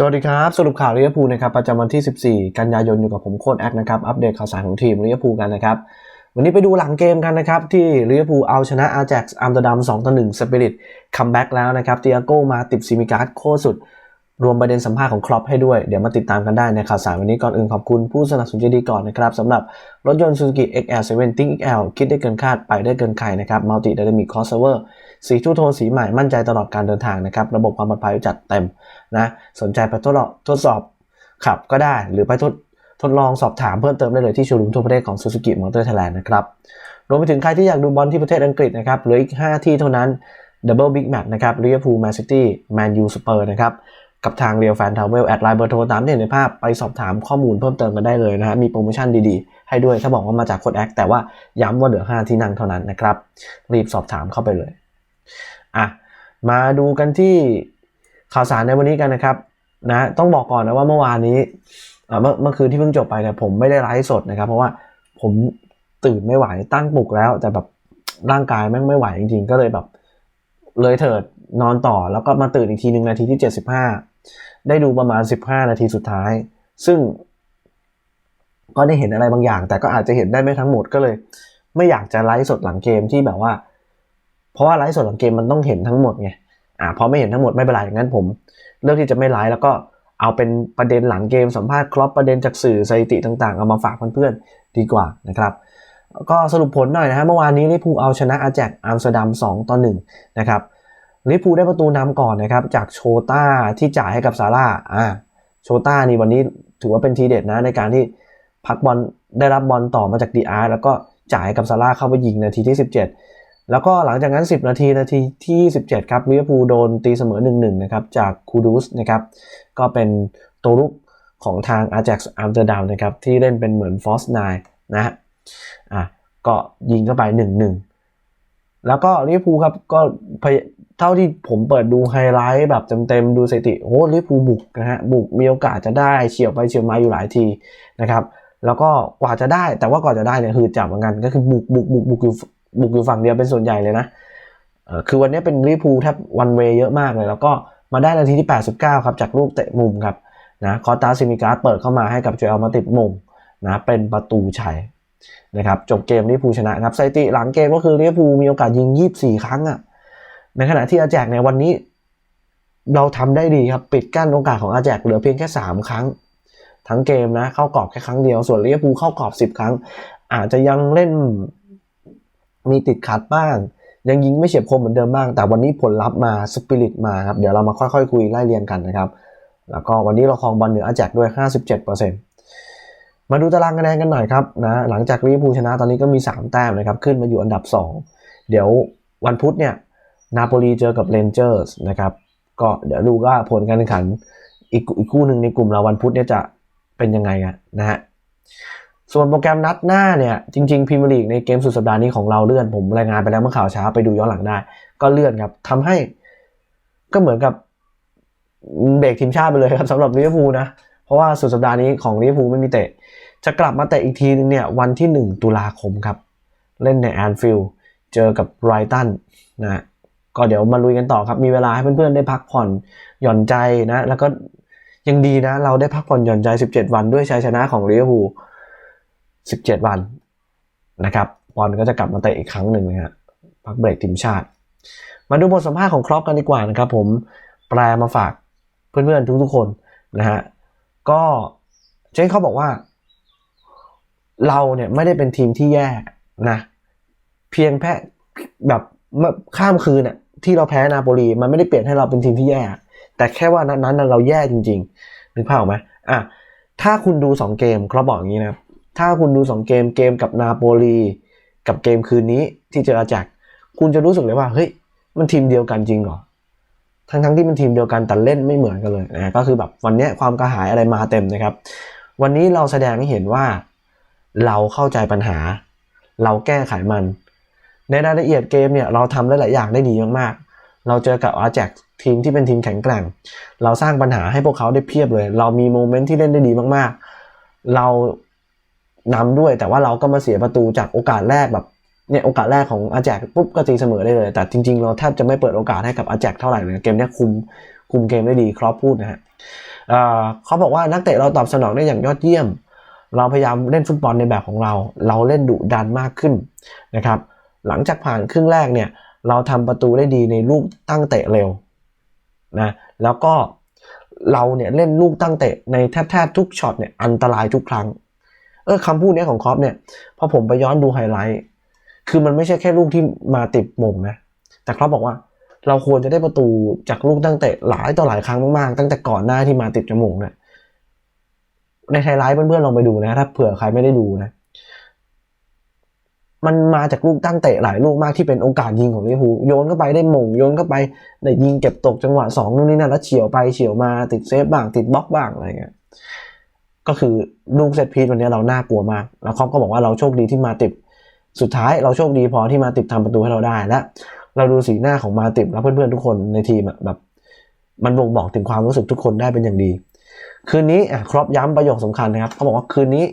สวัสดีครับ สรุปข่าวลิเวอร์พูลนะครับประจำวันที่ 14 กันยายนอยู่กับผมโค้ดแอคนะครับอัปเดตข่าวสารของทีมลิเวอร์พูลกันนะครับ วันนี้ไปดูหลังเกมกันนะครับ ที่ลิเวอร์พูลเอาชนะอาแจ็กซ์อัมเตอร์ดัม2ต่อ1สปิริตคัมแบ็กแล้วนะครับเตียโก้มาติดซิมิการ์ดโค้ดสุด รวมประเด็นสัมภาษณ์ของครอปให้ด้วย เดี๋ยวมาติดตามกันได้ในข่าวสารวันนี้ก่อนอื่นขอบคุณผู้สนับสนุนใจดีก่อนนะครับสำหรับรถยนต์ Suzuki XL7 Think XL คิดได้เกินคาดไปได้เกินใครนะครับ Multi Dynamic Crossover สีทูโทนสีใหม่มั่นใจตลอดการเดินทางนะครับ ระบบความปลอดภัยจัดเต็มนะสนใจไปทดลองทดสอบขับก็ได้ หรือไปทดทดลองสอบถามเพิ่มเติมได้เลยที่โชว์รูมทั่วประเทศของ Suzuki Motor Thailand นะครับรวมไปถึงใครที่อยากดูบอลที่ประเทศอังกฤษนะครับเหลืออีก 5 ที่เท่านั้น Double Big Match นะครับ Liverpool Man City Man U Spurs นะครับ กับทางเรียวแฟนทาวเวลแอดไลน์เบอร์โทรตามที่เห็นในภาพไปสอบถามข้อมูลเพิ่มเติมกันได้เลยนะฮะมีโปรโมชั่นดีๆ ให้ด้วยถ้าบอกว่ามาจากโค้ดแอคแต่ว่าย้ำว่าเหลือ 5 ที่นั่งเท่านั้นนะครับ รีบสอบถามเข้าไปเลยอะมาดูกันที่ข่าวสารในวันนี้กันนะครับนะต้องบอกก่อนนะว่าเมื่อวานนี้เมื่อเมื่อคืนที่เพิ่งจบไปเนี่ยผมไม่ได้ไลฟ์สดนะครับ เพราะว่าผมตื่นไม่ไหวตั้งปลุกแล้ว แต่แบบร่างกายแม่งไม่ไหวจริงๆ ก็เลยแบบเลยเถิด นอนต่อแล้วก็มาตื่นอีกทีหนึ่งนาทีที่ 75 ได้ดูประมาณ 15 นาทีสุดท้าย ซึ่งก็ได้เห็นอะไรบางอย่าง แต่ก็อาจจะเห็นได้ไม่ทั้งหมดก็เลย ไม่อยากจะไลฟ์สดหลังเกมที่แบบว่า เพราะว่าไลฟ์สดหลังเกมมันต้องเห็นทั้งหมดไงอ่าพอไม่เห็นทั้งหมดไม่เป็นไรงั้นผม เลือกที่จะไม่ไลฟ์แล้วก็เอาเป็นประเด็นหลังเกมสัมภาษณ์ครอปประเด็นจากสื่อสถิติต่างๆ เอามาฝากเพื่อนๆดีกว่านะครับ ก็สรุปผลหน่อยนะฮะเมื่อวานนี้ลิเวอร์พูลเอาชนะอาแจกอัมสเตอร์ดัม2ต่อ1นะครับ ลิเวอร์พูได้ประตูนำก่อนนะครับ จากโชต้าที่จ่ายให้กับซาร่าอ่าโชต้านี่วันนี้ถือว่าเป็นทีเด็ดนะในการที่พักบอลได้รับบอลต่อมาจากดีอาร์แล้วก็จ่ายให้กับซาร่าเข้าไปยิงนาทีที่ 17 แล้วก็หลังจากนั้น 10 นาทีนาทีที่ 17 ครับลิเวอร์พูลโดนตีเสมอ 1-1 นะครับ จากคูดูสนะครับ ก็เป็นตัวลุกของทางอาแจ็กซ์อัมเตอร์ดัมนะครับ ที่เล่นเป็นเหมือนฟอสไนนะฮะอะก็ยิงเข้าไป 1-1 แล้วก็ลิเวอร์พูลครับก็พย เท่าที่ผมเปิดดูไฮไลท์แบบเต็มๆดูสถิติโอ้ลิเวอร์พูบุกนะฮะบุกมีโอกาสจะได้เฉียวไปเฉียวมาอยู่หลายทีนะครับแล้วก็กว่าจะได้แต่ว่าก่อนจะได้เนี่ยคือจับเหมือนกันก็คือบุกบุกบุกบุกอยู่บุกอยู่ฝั่งเดียวเป็นส่วนใหญ่เลยนะคือวันนี้เป็นลิเวอร์พูแทบวันเวย์เยอะมากเลย แล้วก็มาได้นาทีที่ 89 ครับ จากลูกเตะมุมครับนะคอตาซิมิการ์เปิดเข้ามาให้กับโจเอลมาติดมุมนะเป็นประตูชัยนะครับจบเกมลิเวอร์พูชนะครับสถิติหลังเกมก็คือลิเวอร์พูมีโอกาสยิง 24 ครั้งอะ ในขณะที่อาแจกในวันนี้ เราทำได้ดีครับ ปิดกั้นโอกาสของอาแจกเหลือเพียงแค่ 3 ครั้ง ทั้งเกมนะ เข้ากรอบแค่ครั้งเดียว ส่วนลิเวอร์พูลเข้ากรอบ 10 ครั้ง อาจจะยังเล่นมีติดขัดบ้าง ยังยิงไม่เฉียบคมเหมือนเดิมบ้าง แต่วันนี้ผลลัพธ์มาสปิริตมาครับ เดี๋ยวเรามาค่อยๆคุยไล่เรียงกันนะครับ แล้วก็วันนี้เราครองบอลเหนืออาแจกด้วย 57%มาดูตารางคะแนนกันหน่อยครับนะหลังจากลิเวอร์พูลชนะตอนนี้ก็มี 3 แต้มนะครับ ขึ้นมาอยู่อันดับ 2 เดี๋ยววันพุธเนี่ย นาโปลีเจอกับเรนเจอร์สนะครับ ก็เดี๋ยวดูว่าผลการแข่งขันอีกอีกคู่หนึ่งในกลุ่มเราวันพุธเนี่ยจะเป็นยังไงนะฮะ ส่วนโปรแกรมนัดหน้าเนี่ย จริงๆพรีเมียร์ลีกในเกมสุดสัปดาห์นี้ของเราเลื่อน ผมรายงานไปแล้วเมื่อข่าวเช้าไปดูย้อนหลังได้ ก็เลื่อนครับทำให้ก็เหมือนกับเบรกทีมชาติไปเลยครับสำหรับลิเวอร์พูลนะ เพราะว่าสุดสัปดาห์นี้ของลิเวอร์พูลไม่มีเตะ จะกลับมาเตะอีกทีนึงเนี่ยวันที่ 1 ตุลาคมครับ เล่นในแอนฟิลด์เจอกับไรตันนะ ก็เดี๋ยวมาลุยกันต่อครับ มีเวลาให้เพื่อนๆได้พักผ่อนหย่อนใจนะ แล้วก็ยังดีนะ เราได้พักผ่อนหย่อนใจ 17 วันด้วยชัยชนะของลิเวอร์พูล17 วันนะครับบอลก็จะกลับมาเตะอีกครั้งหนึ่งนะฮะพักเบรกทีมชาติ มาดูบทสัมภาษณ์ของครอปกันดีกว่านะครับ ผมแปลมาฝากเพื่อนๆทุกๆคนนะฮะก็เจนเขาบอกว่า เราเนี่ยไม่ได้เป็นทีมที่แย่นะ เพียงแค่แบบข้ามคืนน่ะ ที่เราแพ้นาโปลีมันไม่ได้เปลี่ยนให้เราเป็นทีมที่แย่ แต่แค่ว่านั้นนั้นเราแย่จริงๆนึกภาพออกไหมอะถ้าคุณดู 2 เกมเขาบอกอย่างนี้นะถ้าคุณดู 2 เกมเกมกับนาโปลีกับเกมคืนนี้ที่เจออาแจกคุณจะรู้สึกเลยว่าเฮ้ยมันทีมเดียวกันจริงเหรอทั้งทั้งที่มันทีมเดียวกันแต่เล่นไม่เหมือนกันเลยนะก็คือแบบวันนี้ความกระหายอะไรมาเต็มนะครับ วันนี้เราแสดงให้เห็นว่าเราเข้าใจปัญหา เราแก้ไขมัน ในรายละเอียดเกมเนี่ยเราทำหลายอย่างได้ดีมากๆ เราเจอกับอาแจกทีมที่เป็นทีมแข็งแกร่ง เราสร้างปัญหาให้พวกเขาได้เพียบเลย เรามีโมเมนต์ที่เล่นได้ดีมากๆ เรานำด้วยแต่ว่าเราก็มาเสียประตูจากโอกาสแรกแบบเนี่ยโอกาสแรกของอาแจกปุ๊บก็ตีเสมอได้เลย แต่จริง ๆ เราแทบจะไม่เปิดโอกาสให้กับอาแจกเท่าไหร่เลยเกมนี้คุมคุมเกมได้ดีครอปพูดนะฮะเเขาบอกว่านักเตะเราตอบสนองได้อย่างยอดเยี่ยม เราพยายามเล่นฟุตบอลในแบบของเรา เราเล่นดุดันมากขึ้นนะครับ หลังจากผ่านครึ่งแรกเนี่ยเราทำประตูได้ดีในลูกตั้งเตะเร็วนะแล้วก็เราเนี่ยเล่นลูกตั้งเตะในแทบแทบทุกช็อตเนี่ยอันตรายทุกครั้งเออคำพูดเนี้ยของครอปเนี่ยพอผมไปย้อนดูไฮไลท์คือมันไม่ใช่แค่ลูกที่มาติดมงนะแต่ครอปบอกว่าเราควรจะได้ประตูจากลูกตั้งเตะหลายต่อหลายครั้งมากๆ ตั้งแต่ก่อนหน้าที่มาติดจมูกเนี่ยในไฮไลท์เพื่อนๆลองไปดูนะ ถ้าเผื่อใครไม่ได้ดูนะ มันมาจากลูกตั้งเตะหลายลูกมากที่เป็นโอกาสยิงของลิเวอร์พูลโยนเข้าไปได้หม่งโยนเข้าไปได้ยิงเก็บตกจังหวะสองนู่นนี่นั่นแล้วเฉียวไปเฉียวมาติดเซฟบ้างติดบล็อกบ้างอะไรเงี้ยก็คือลูกเซตพีซวันนี้เราน่ากลัวมาก แล้วครอปก็บอกว่าเราโชคดีที่มาติดสุดท้ายเราโชคดีพอที่มาติดทำประตูให้เราได้และเราดูสีหน้าของมาติบและเพื่อนๆทุกคนในทีมอะแบบ มันบ่งบอกถึงความรู้สึกทุกคนได้เป็นอย่างดี คืนนี้อะครอบย้ำประโยคสำคัญนะครับเขาบอกว่าคืนนี้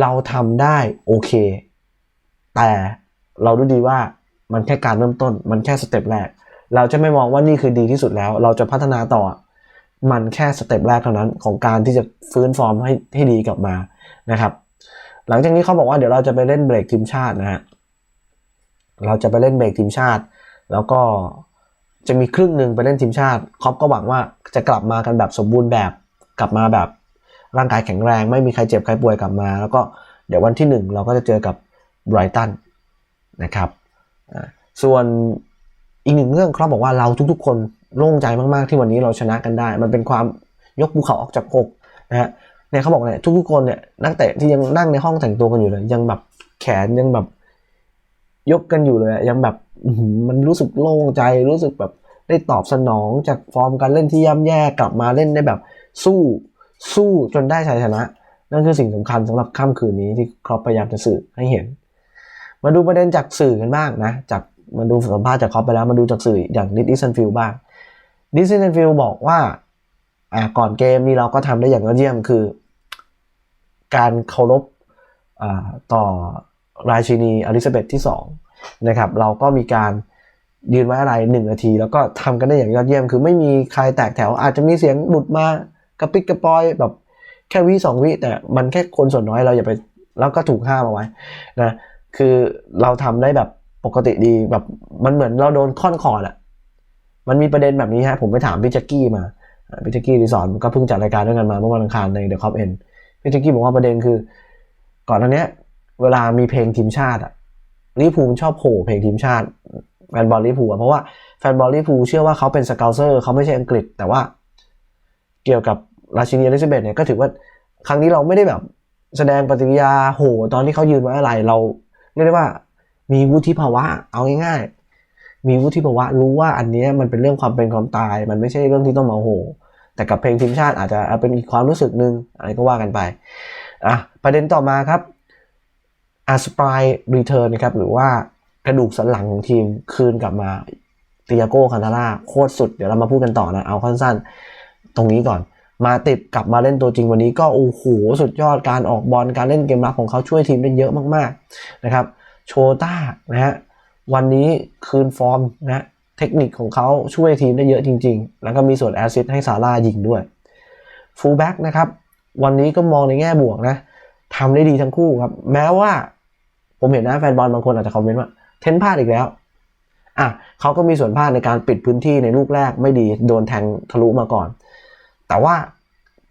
เราทำได้โอเค แต่เรารู้ดีว่ามันแค่การเริ่มต้น มันแค่สเต็ปแรก เราจะไม่มองว่านี่คือดีที่สุดแล้ว เราจะพัฒนาต่อ มันแค่สเต็ปแรกเท่านั้นของการที่จะฟื้นฟอร์มให้ให้ดีกลับมานะครับ หลังจากนี้เขาบอกว่าเดี๋ยวเราจะไปเล่นเบรกทีมชาตินะฮะ เราจะไปเล่นเบรกทีมชาติ แล้วก็จะมีครึ่งหนึ่งไปเล่นทีมชาติคอปก็หวังว่าจะกลับมากันแบบสมบูรณ์แบบกลับมาแบบร่างกายแข็งแรง ไม่มีใครเจ็บใครป่วยกลับมา แล้วก็เดี๋ยววันที่หนึ่งเราก็จะเจอกับ ไบรตันนะครับส่วนอีกหนึ่งเรื่องครอปบอกว่าเราทุกๆ คนโล่งใจมากๆ ที่วันนี้เราชนะกันได้ มันเป็นความยกภูเขาออกจากอกนะฮะเนี่ยเขาบอกเนี่ยทุกๆคนเนี่ยนักเตะที่ยังนั่งในห้องแต่งตัวกันอยู่เลยยังแบบแขนยังแบบยกกันอยู่เลยยังแบบมันรู้สึกโล่งใจรู้สึกแบบได้ตอบสนองจากฟอร์มการเล่นที่ย่ำแย่กลับมาเล่นได้แบบสู้สู้จนได้ชัยชนะ นั่นคือสิ่งสำคัญสำหรับค่ำคืนนี้ที่ครอปพยายามจะสื่อให้เห็น มาดูประเด็นจากสื่อกันบ้างนะ จากมาดูสัมภาษณ์จากคอปไปแล้ว มาดูจากสื่ออย่างนิดิสันฟิลบ้างนิดิสันฟิลบอกว่าอ่าก่อนเกมนี้เราก็ทำได้อย่างยอดเยี่ยมคือ การเคารพอ่าต่อราชินีอลิซาเบธที่2นะครับเราก็มีการยืนไว้อะไรหนึ่งนาที แล้วก็ทำกันได้อย่างยอดเยี่ยม คือไม่มีใครแตกแถวอาจจะมีเสียงหลุดมากระปิกกระปอยแบบแค่วิสองวิแต่มันแค่คนส่วนน้อยเราอย่าไปแล้วก็ถูกห้ามเอาไว้นะ คือเราทำได้แบบปกติดีแบบมันเหมือนเราโดนค่อนคอร์ดอะมันมีประเด็นแบบนี้ฮะผมไปถามพี่แจ็กกี้มาพี่แจ็กกี้รีสอร์ทก็เพิ่งจัดรายการด้วยกันมาเมื่อวันอังคารในเดอะคอปเอ็นพี่แจ็กกี้บอกว่าประเด็นคือ ก่อนหน้าเนี้ยเวลามีเพลงทีมชาติอะลิเวอร์พูลชอบโผล่เพลงทีมชาติแฟนบอลลิเวอร์พูลอะเพราะว่าแฟนบอลลิเวอร์พูเชื่อว่าเขาเป็นสเกลเซอร์เขาไม่ใช่อังกฤษ แต่ว่าเกี่ยวกับราชินีอลิซาเบธเนี่ยก็ถือว่าครั้งนี้เราไม่ได้แบบแสดงปฏิกิริยาโหตอนที่เขายืนไว้อะไรเรา เรียกได้ว่า มีวุฒิภาวะเอาง่ายๆ มีวุฒิภาวะรู้ว่าอันนี้มันเป็นเรื่องความเป็นความตาย มันไม่ใช่เรื่องที่ต้องมาโห แต่กับเพลงทีมชาติอาจจะเป็นอีกความรู้สึกหนึ่งอะไรก็ว่ากันไปอะประเด็นต่อมาครับอาสปายรีเทิร์นนะครับหรือว่ากระดูกสันหลังของทีมคืนกลับมาตียาโก้คันทาร่าโคตรสุด เดี๋ยวเรามาพูดกันต่อนะ เอาสั้นๆตรงนี้ก่อน มาติดกลับมาเล่นตัวจริงวันนี้ก็โอ้โหสุดยอดการออกบอลการเล่นเกมรับของเขาช่วยทีมได้เยอะมากๆนะครับโชต้านะฮะวันนี้คืนฟอร์มนะเทคนิคของเขาช่วยทีมได้เยอะจริง ๆ แล้วก็มีส่วนแอสซิสต์ให้ซาร่ายิงด้วยฟูลแบ็กนะครับวันนี้ก็มองในแง่บวกนะทำได้ดีทั้งคู่ครับ แม้ว่าผมเห็นนะแฟนบอลบางคนอาจจะคอมเมนต์ว่า เทนพลาดอีกแล้วอะเขาก็มีส่วนพลาดในการปิดพื้นที่ในลูกแรกไม่ดีโดนแทงทะลุมาก่อน แต่ว่า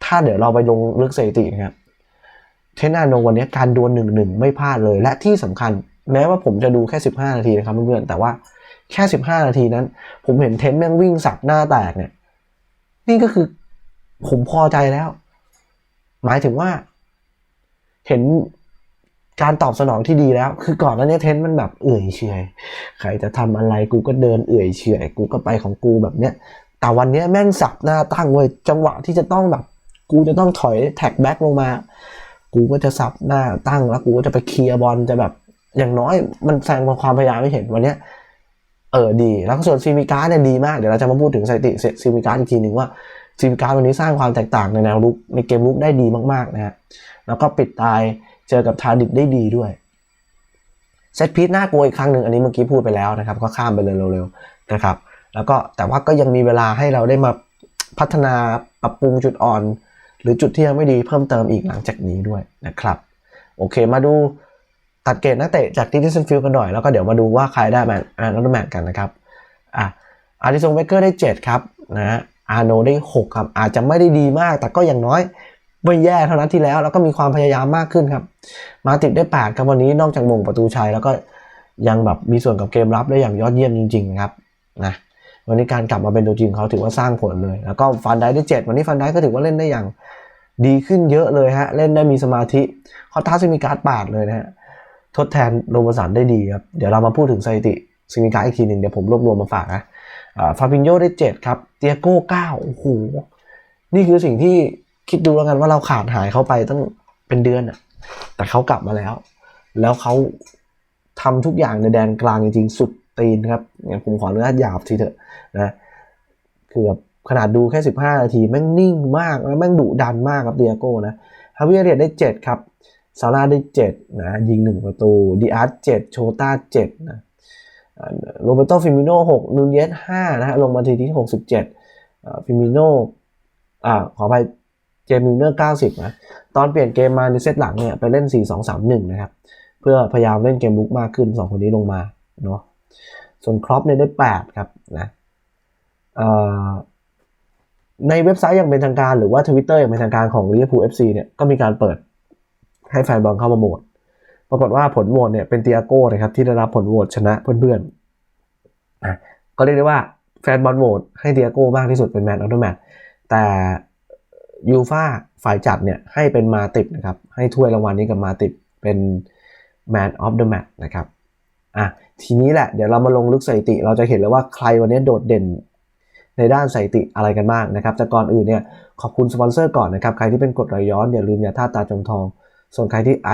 ถ้าเดี๋ยวเราไปลงลึกสถิตินะครับเทนนาโนวันนี้การดวลหนึ่งหนึ่งไม่พลาดเลย และที่สำคัญแม้ว่าผมจะดูแค่ 15 นาทีนะครับเพื่อนๆแต่ว่าแค่ 15 นาทีนั้น ผมเห็นเทนแม่งวิ่งสับหน้าแตกเนี่ย นี่ก็คือผมพอใจแล้ว หมายถึงว่า เห็นการตอบสนองที่ดีแล้ว คือก่อนหน้านี้เทนมันแบบเอื่อยเฉยใครจะทำอะไรกูก็เดินเอื่อยเฉยกูก็ไปของกูแบบเนี้ย แต่วันนี้แม่งสับหน้าตั้งเว้ยจังหวะที่จะต้องแบบ กูจะต้องถอยแท็กแบ็กลงมา กูก็จะสับหน้าตั้งแล้วกูก็จะไปเคลียร์บอลจะแบบ อย่างน้อยมันแสดงความพยายามไม่เห็นวันนี้เออดี แล้วส่วนซีมิการ์เนี่ยดีมาก เดี๋ยวเราจะมาพูดถึงสถิติซีมิการ์อีกทีหนึ่งว่าซีมิการ์วันนี้สร้างความแตกต่างในแนวรุกในเกมรุกได้ดีมากๆนะฮะแล้วก็ปิดตายเจอกับทาดิกได้ดีด้วยเซตพีทน่ากลัวอีกครั้งหนึ่งอันนี้เมื่อกี้พูดไปแล้วนะครับ ก็ข้ามไปเลยเร็วๆนะครับ แล้วก็แต่ว่าก็ยังมีเวลาให้เราได้มาพัฒนาปรับปรุงจุดอ่อน หรือจุดที่ยังไม่ดีเพิ่มเติมอีกหลังจากนี้ด้วยนะครับโอเคมาดูตัดเกรดนักเตะจากดิจิทัลฟิลกันหน่อย แล้วก็เดี๋ยวมาดูว่าใครได้แมนแมนออฟแมนกันนะครับอะอาริซงเบเกอร์ได้ 7 ครับนะอาโนได้ 6 ครับ อาจจะไม่ได้ดีมาก แต่ก็อย่างน้อยไม่แย่เท่านั้นที่แล้ว แล้วก็มีความพยายามมากขึ้นครับ มาติดได้ 8 ครับวันนี้นอกจากมงประตูชัยแล้วก็ยังแบบมีส่วนกับเกมรับได้อย่างยอดเยี่ยมจริงๆนะครับนะ วันนี้การกลับมาเป็นตัวจริงเขาถือว่าสร้างผลเลย แล้วก็ฟันได้ได้ 7 วันนี้ฟันได้ก็ถือว่าเล่นได้อย่างดีขึ้นเยอะเลยฮะ เล่นได้มีสมาธิเขาท้าซิมิการ์ดปาดเลยนะฮะ ทดแทนโรบสันได้ดีครับ เดี๋ยวเรามาพูดถึงสถิติซิมิการ์ดอีกทีหนึ่งเดี๋ยวผมรวบรวมมาฝากนะฟาบินโยได้ 7 ครับ เตียโก้9โอ้โห นี่คือสิ่งที่คิดดูแล้วกันว่าเราขาดหายเขาไปตั้งเป็นเดือนอะแต่เขากลับมาแล้ว แล้วเขาทำทุกอย่างในแดนกลางจริงๆสุด ตีนครับงั้นผมขออนุญาตหยาบทีเถอะนะคือแบบขนาดดูแค่ 15 นาที แม่งนิ่งมากแล้วแม่งดุดันมากครับเดียโก้นะฮาวิเอเรียได้ 7 ครับซาร่าได้ 7 นะ ยิง 1 ประตูดีอาร์ต7โชต้า7นะโรเบโตฟิมิโน่6นูนเยส5นะฮะลงมาทีที่ 67ฟิมิโน่อ่าขอไปเจมิลเนอร์90 นะ ตอนเปลี่ยนเกมมาในเซตหลังเนี่ย ไปเล่น 4-2-3-1 นะครับ เพื่อพยายามเล่นเกมลุกมากขึ้น 2 คนนี้ลงมาเนาะ ส่วนครอปเนี่ยได้ 8 ครับนะในเว็บไซต์อย่างเป็นทางการหรือว่าทวิตเตอร์อย่างเป็นทางการของ Liverpool FC เนี่ยก็มีการเปิดให้แฟนบอลเข้ามาโหวตปรากฏว่าผลโหวตเนี่ยเป็นเตียโก้นะครับที่ได้รับผลโหวตชนะเพื่อนๆก็เรียกได้ว่าแฟนบอลโหวตให้เตียโก้มากที่สุดเป็นแมนออฟเดอะแมตแต่ยูฟาฝ่ายจัดเนี่ยให้เป็นมาติบนะครับให้ถ้วยรางวัลนี้กับมาติบเป็น Man of the Match นะครับอะ ทีนี้แหละเดี๋ยวเรามาลงลึกสถิติ เราจะเห็นเลยว่าใครวันนี้โดดเด่นในด้านสถิติอะไรกันบ้างนะครับ แต่ก่อนอื่นเนี่ยขอบคุณสปอนเซอร์ก่อนนะครับ ใครที่เป็นกดไหลย้อนอย่าลืมยาท่าตาจมทอง ส่วนใครที่ไอ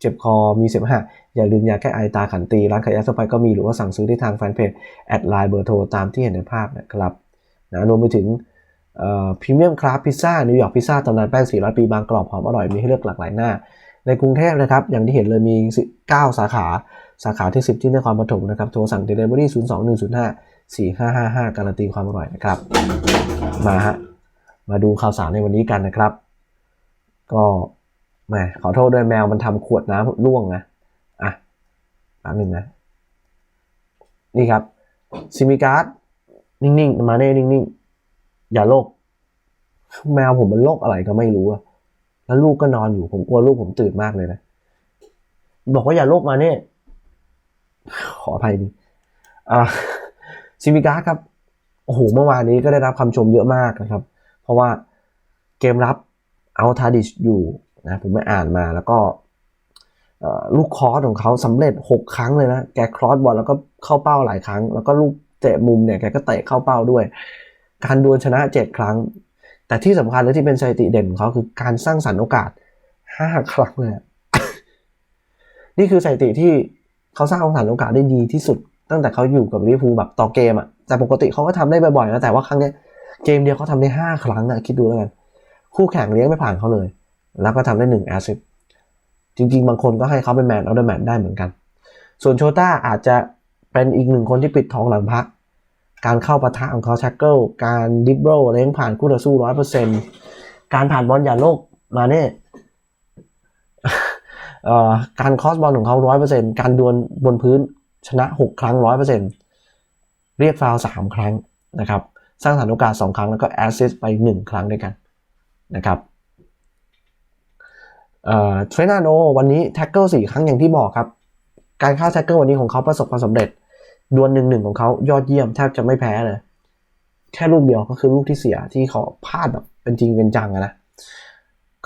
เจ็บคอมีเสมหะอย่าลืมยาแก้ไอตาขันตี ร้านขายยาสไปก็มีหรือว่าสั่งซื้อที่ทางแฟนเพจแอดไลน์เบอร์โทรตามที่เห็นในภาพนะครับนะรวมไปถึงพรีเมียมคราฟพิซซ่านิวยอร์กพิซซ่าตำนานแป้ง 400 ปีบางกรอบหอมอร่อยมีให้เลือกหลากหลายหน้า ในกรุงเทพนะครับอย่างที่เห็นเลยมี 9 สาขา สาขาที่ 10 ที่นครปฐมนะครับ โทรสั่งเดลิเวอรี่0 2 1 0 5 4 5 5 5 การันตีความอร่อยนะครับ มาฮะ มาดูข่าวสารในวันนี้กันนะครับ ก็แหมขอโทษด้วยแมวมันทำขวดน้ำร่วงนะ อะแป๊บนึงนะ นี่ครับซิมิการ์ดนิ่งๆ มาเน่นิ่งๆ อย่าโลก แมวผมมันโรคอะไรก็ไม่รู้อะแล้วลูกก็นอนอยู่ผมกลัวลูกผมตื่นมากเลยนะ บอกว่าอย่าโลกมาเนี่ย ขออภัยดีอ่าซิมิกาครับ โอ้โห เมื่อวานนี้ก็ได้รับคำชมเยอะมากนะครับ เพราะว่าเกมรับเอาทาดิชอยู่นะผมไม่อ่านมาแล้วก็ลูกคอร์สของเขาสำเร็จ 6 ครั้งเลยนะ แกครอสบอลแล้วก็เข้าเป้าหลายครั้ง แล้วก็ลูกเตะมุมเนี่ยแกก็เตะเข้าเป้าด้วย การดวลชนะ 7 ครั้ง แต่ที่สำคัญและที่เป็นสถิติเด่นของเขาคือการสร้างสรรค์โอกาส 5 ครั้งเลยนี่คือสถิติที่ เขาสร้างสรรค์โอกาสได้ดีที่สุด ตั้งแต่เขาอยู่กับลิเวอร์พูลแบบต่อเกมอะแต่ปกติเขาก็ทำได้บ่อยๆนะแต่ว่าครั้งเนี้ยเกมเดียวเขาทำได้ 5 ครั้งนะคิดดูแล้วกัน คู่แข่งเลี้ยงไม่ผ่านเขาเลย แล้วก็ทำได้1แอสซิสจริง ๆ บางคนก็ให้เขาเป็นแมนออฟเดอะแมนได้เหมือนกัน ส่วนโชต้าอาจจะเป็นอีกหนึ่งคนที่ปิดทองหลังพัก การเข้าปะทะของเขาช็กเกิลการดิบโรเลี้ยงผ่านคู่ต่อสู้ร้อยเปอร์เซ็นต์การผ่านบอลอย่าโลกมาเนี่ย การคอสบอลของเขาร้อยเปอร์เซ็นต์การดวลบนพื้นชนะหกครั้งร้อยเปอร์เซ็นต์เรียกฟาวสามครั้งนะครับ สร้างสรรค์โอกาสสองครั้งแล้วก็แอสซิสไปหนึ่งครั้งด้วยกันนะครับเทรนาโนวันนี้แท็กเกิลสี่ครั้งอย่างที่บอกครับ การเข้าแท็กเกิลวันนี้ของเขาประสบความสำเร็จ ดวลหนึ่งหนึ่งของเขายอดเยี่ยมแทบจะไม่แพ้เลย แค่ลูกเดียวก็คือลูกที่เสียที่เขาพลาดแบบเป็นจริงเป็นจังนะ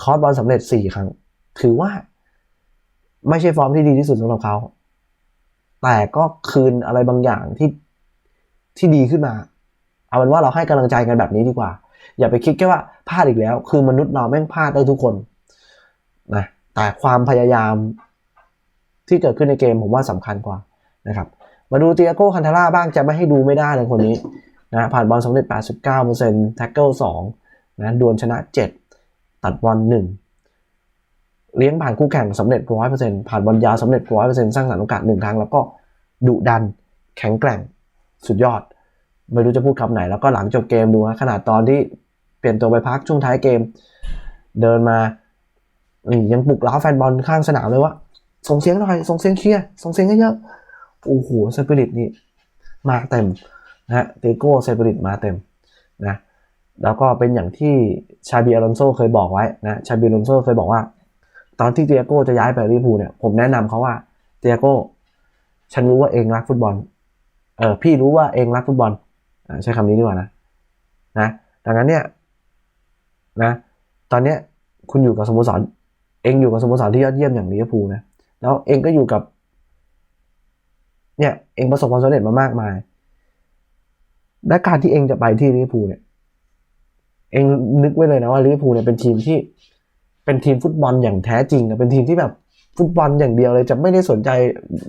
คอร์สบอลสำเร็จสี่ครั้ง ถือว่า ไม่ใช่ฟอร์มที่ดีที่สุดสำหรับเขา แต่ก็คืนอะไรบางอย่างที่ที่ดีขึ้นมา เอาเป็นว่าเราให้กำลังใจกันแบบนี้ดีกว่า อย่าไปคิดแค่ว่าพลาดอีกแล้ว คือมนุษย์เราแม่งพลาดได้ทุกคนนะแต่ความพยายามที่เกิดขึ้นในเกมผมว่าสำคัญกว่านะครับ มาดูเตียโก้คันทาร่าบ้างจะไม่ให้ดูไม่ได้เลยคนนี้นะผ่านบอลสำเร็จ 89%แท็กเกิล2นะดวลชนะ 7 ตัดบอล1 เลี้ยงผ่านคู่แข่งสำเร็จ100%ผ่านบอลยาวสำเร็จ100%สร้างสรรค์โอกาส1ครั้งแล้วก็ดุดันแข็งแกร่งสุดยอด ไม่รู้จะพูดคำไหน แล้วก็หลังจบเกมดูนะขนาดตอนที่เปลี่ยนตัวไปพักช่วงท้ายเกม เดินมายังปลุกเล้าแฟนบอลข้างสนามเลยว่าส่งเสียงหน่อยส่งเสียงเชียร์ส่งเสียงเยอะโอ้โหสปิริตนี่มาเต็มนะเตโก้สปิริตมาเต็มนะแล้วก็เป็นอย่างที่ชาบีอลอนโซเคยบอกไว้นะชาบีอลอนโซเคยบอกว่า ตอนที่เตียโก้จะย้ายไปลิเวอร์พูลเนี่ยผมแนะนำเขาว่าเตียโก้ฉันรู้ว่าเองรักฟุตบอลเออพี่รู้ว่าเองรักฟุตบอลอใช้คำนี้ดีกว่านะนะดังนั้นเนี่ยนะตอนเนี้ยคุณอยู่กับสโมสรเองอยู่กับสโมสรที่ยอดเยี่ยมอย่างลิเวอร์พูลนะแล้วเองก็อยู่กับเนี่ยเองประสบความสำเร็จมามากมาย และการที่เองจะไปที่ลิเวอร์พูลเนี่ย เองนึกไว้เลยนะว่าลิเวอร์พูลเนี่ยเป็นทีมที่ เป็นทีมฟุตบอลอย่างแท้จริงนะเป็นทีมที่แบบฟุตบอลอย่างเดียวเลยจะไม่ได้สนใจ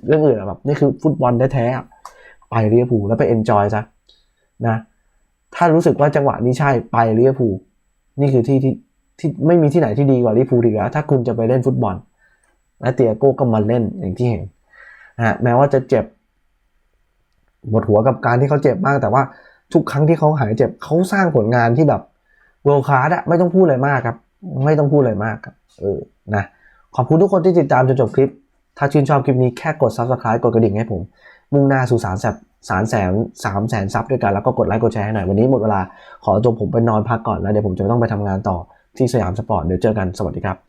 เรื่องอื่นแบบนี่คือฟุตบอลแท้ๆไปลิเวอร์พูลแล้วไปเอนจอยซะนะ ถ้ารู้สึกว่าจังหวะนี้ใช่ไปลิเวอร์พูลนี่คือที่ที่ที่ไม่มีที่ไหนที่ดีกว่าลิเวอร์พูลอีกแล้วถ้าคุณจะไปเล่นฟุตบอล และเตียโก้ก็มาเล่นอย่างที่เห็นนะฮะแม้ว่าจะเจ็บหมดหัวกับการที่เขาเจ็บมาก แต่ว่าทุกครั้งที่เขาหายเจ็บเขาสร้างผลงานที่แบบเวลคลาสอะไม่ต้องพูดอะไรมากครับ ไม่ต้องพูดอะไรมากครับเออนะขอบคุณทุกคนที่ติดตามจนจบคลิป ถ้าชื่นชอบคลิปนี้แค่กด subscribe กดกระดิ่งให้ผม มุ่งหน้าสู่สารแสนสารแสนสามแสนซับด้วยกันแล้วก็กดไลค์กดแชร์ให้หน่อย วันนี้หมดเวลา ขอตัวผมไปนอนพักก่อนแล้วเดี๋ยวผมจะต้องไปทำงานต่อที่สยามสปอร์ตเดี๋ยวเจอกันสวัสดีครับ